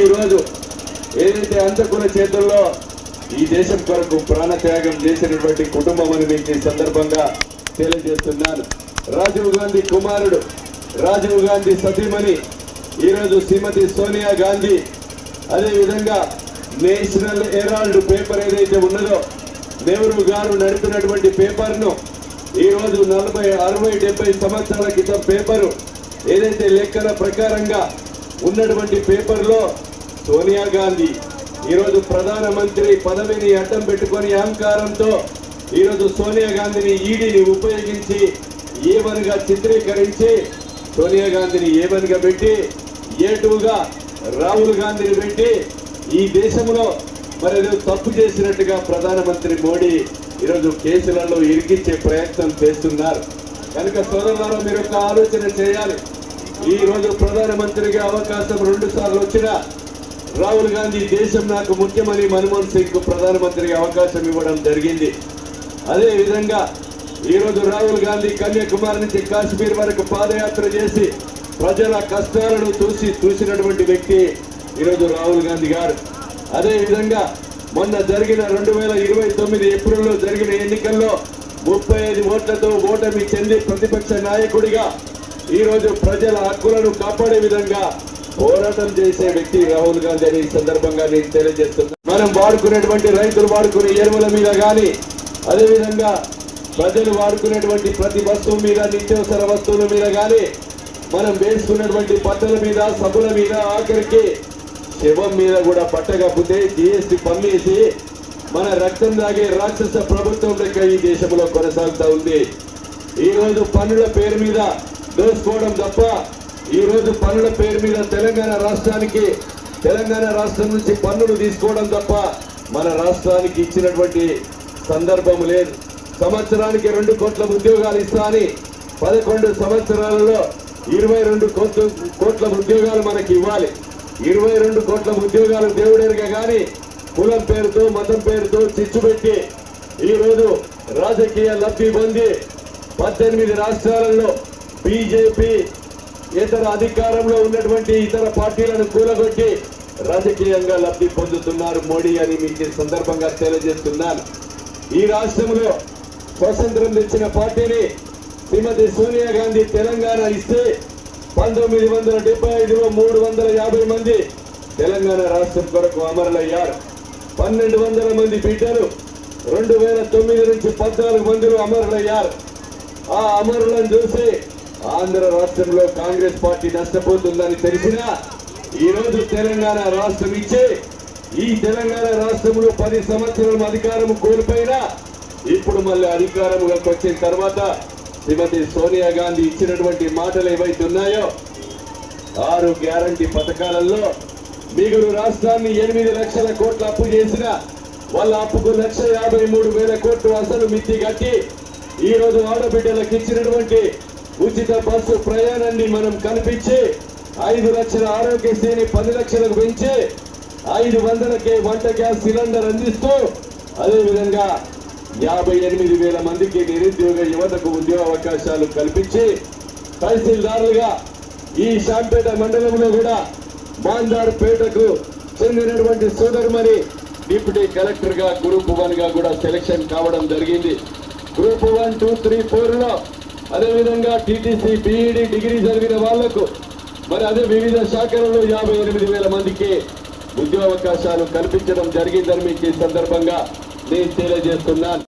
ఈరోజు ఏదైతే అంతకుల చేతుల్లో ఈ దేశం కొరకు ప్రాణ త్యాగం చేసినటువంటి కుటుంబం అని మీకు ఈ సందర్భంగా తెలియజేస్తున్నాను. రాజీవ్ గాంధీ కుమారుడు రాజీవ్ గాంధీ సతీమణి ఈరోజు శ్రీమతి సోనియా గాంధీ. అదే విధంగా నేషనల్ హెరాల్డ్ పేపర్ ఏదైతే ఉన్నదో నెహ్రూ గారు నడిపినటువంటి పేపర్ను ఈ రోజు నలభై అరవై డెబ్బై సంవత్సరాల క్రితం పేపరు ఏదైతే లెక్కల ప్రకారంగా ఉన్నటువంటి పేపర్లో సోనియా గాంధీ ఈరోజు ప్రధానమంత్రి పదవిని అడ్డం పెట్టుకొని అహంకారంతో ఈరోజు సోనియా గాంధీని ఈడీని ఉపయోగించి ఏవన్గా చిత్రీకరించి సోనియా గాంధీని ఏవన్గా పెట్టి ఏటుగా రాహుల్ గాంధీని పెట్టి ఈ దేశంలో మరి తప్పు చేసినట్టుగా ప్రధానమంత్రి మోడీ ఈరోజు కేసులలో ఇరికించే ప్రయత్నం చేస్తున్నారు. కనుక సోదరులారా మీరు ఒక ఆలోచన చేయాలి. ఈరోజు ప్రధానమంత్రిగా అవకాశం రెండు సార్లు వచ్చినా రాహుల్ గాంధీ దేశం నాకు ముఖ్యమని మన్మోహన్ సింగ్కు అవకాశం ఇవ్వడం జరిగింది. అదే విధంగా ఈ రోజు రాహుల్ గాంధీ కన్యాకుమారి నుంచి కాశ్మీర్ వరకు పాదయాత్ర చేసి ప్రజల కష్టాలను చూసి చూసినటువంటి వ్యక్తి ఈరోజు రాహుల్ గాంధీ గారు. అదే విధంగా మొన్న జరిగిన రెండు వేల ఇరవై తొమ్మిది ఏప్రిల్లో జరిగిన ఎన్నికల్లో ముప్పై ఐదు ఓట్లతో ఓటమి చెంది ప్రతిపక్ష నాయకుడిగా ఈ రోజు ప్రజల హక్కులను కాపాడే విధంగా పోరాటం చేసే వ్యక్తి రాహుల్ గాంధీ అని ఈ సందర్భంగా నేను తెలియజేస్తున్నా. మనం వాడుకునేటువంటి రైతులు వాడుకునే ఎరువుల మీద కానీ అదేవిధంగా ప్రజలు వాడుకునేటువంటి ప్రతి వస్తువు మీద నిత్యవసర వస్తువుల మీద కానీ మనం వేసుకున్నటువంటి పట్టల మీద సబ్బుల మీద ఆఖరికి శవం మీద కూడా పట్టకపోతే జిఎస్టి పన్నేసి మన రక్తం తాగే రాక్షస ప్రభుత్వం లెక్క ఈ దేశంలో కొనసాగుతా ఉంది. ఈ రోజు పన్నుల పేరు మీద దోసుకోవడం తప్ప ఈరోజు పనుల పన్నుల పేరు మీద తెలంగాణ రాష్ట్రానికి తెలంగాణ రాష్ట్రం నుంచి పన్నులు తీసుకోవడం తప్ప మన రాష్ట్రానికి ఇచ్చినటువంటి సందర్భం లేదు. సంవత్సరానికి రెండు కోట్ల ఉద్యోగాలు ఇస్తా అని పదకొండు సంవత్సరాలలో ఇరవై రెండు కోట్ల కోట్ల ఉద్యోగాలు మనకి ఇవ్వాలి. ఇరవై రెండు కోట్ల ఉద్యోగాలు దేవుడేరుగా కానీ కులం పేరుతో మతం పేరుతో చిచ్చు పెట్టి ఈరోజు రాజకీయ లబ్ధి పొంది పద్దెనిమిది రాష్ట్రాలలో బీజేపీ ఇతర అధికారంలో ఉన్నటువంటి ఇతర పార్టీలను కూలగొట్టి రాజకీయంగా లబ్ధి పొందుతున్నారు మోడీ అని మీకు సందర్భంగా తెలియజేస్తున్నాను. ఈ రాష్ట్రంలో స్వాతంత్రం తెచ్చిన పార్టీని శ్రీమతి సోనియా గాంధీ తెలంగాణ ఇస్తే పంతొమ్మిది వందల డెబ్బై ఐదులో మూడు వందల యాభై మంది తెలంగాణ రాష్ట్రం కొరకు అమరులయ్యారు. పన్నెండు వందల మంది బిడ్డలు రెండు వేల తొమ్మిది నుంచి పద్నాలుగు మందిలో అమరులయ్యారు. ఆ అమరులను చూసి ఆంధ్ర రాష్ట్రంలో కాంగ్రెస్ పార్టీ నష్టపోతుందని తెలిసినా ఈ రోజు తెలంగాణ రాష్ట్రం ఇచ్చే ఈ తెలంగాణ రాష్ట్రంలో పది సంవత్సరం అధికారం కోల్పోయినా ఇప్పుడు మళ్ళీ అధికారంలోకి వచ్చిన తర్వాత శ్రీమతి సోనియా గాంధీ ఇచ్చినటువంటి మాటలు ఏవైతే ఉన్నాయో ఆరు గ్యారంటీ పథకాలలో మిగులు రాష్ట్రాన్ని ఎనిమిది లక్షల కోట్ల అప్పు చేసిన వాళ్ళ అప్పుకు లక్ష యాభై మూడు వేల కోట్లు అసలు మిత్తి కట్టి ఈ రోజు ఆడబిడ్డలకు ఇచ్చినటువంటి ఉచిత బస్సు ప్రయాణాన్ని మనం కల్పించి ఐదు లక్షల ఆరోగ్యశ్రీని పది లక్షలకు పెంచి ఐదు వందలకే వంట గ్యాస్ సిలిండర్ అందిస్తూ అదేవిధంగా యాభై ఎనిమిది వేల మందికి నిరుద్యోగ యువతకు ఉద్యోగ అవకాశాలు కల్పించి తహసీల్దారులుగా ఈ శాంపేట మండలంలో కూడా మాందార్ పేటకు చెందినటువంటి సోదరుమని డిప్యూటీ కలెక్టర్గా గ్రూప్ వన్గా కూడా సెలక్షన్ కావడం జరిగింది. Group one two three four అదేవిధంగా టీటీసీ బీఈడి డిగ్రీ చదివిన వాళ్ళకు మరి అదే వివిధ శాఖలలో యాభై ఎనిమిది వేల మందికి ఉద్యోగ అవకాశాలు కల్పించడం జరిగిందని మీకు ఈ సందర్భంగా నేను తెలియజేస్తున్నాను.